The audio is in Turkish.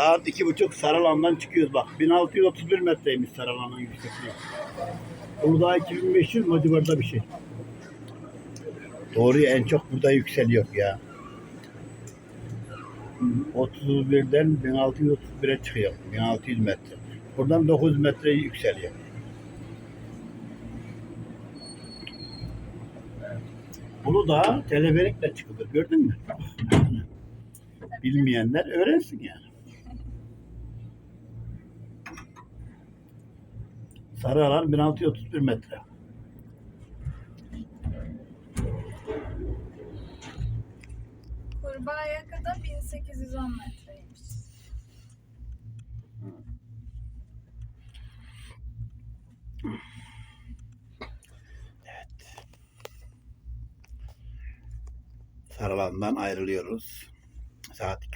Saat iki buçuk Saralan'dan çıkıyoruz bak. 1631 metreymiş Saralan'ın yüksekliği. Uludağ 2500 mi o civarda bir şey. Doğru en çok burada yükseliyor ya. 31'den 1631'e çıkıyor. 1600 metre. Buradan 9 metre yükseliyor. Uludağ teleferikle çıkılır. Gördün mü? Bilmeyenler öğrensin yani. Sarıalan 1631 metre. Kurbağayaka'da 1810 metreymiş. Sarılan'dan ayrılıyoruz. Saat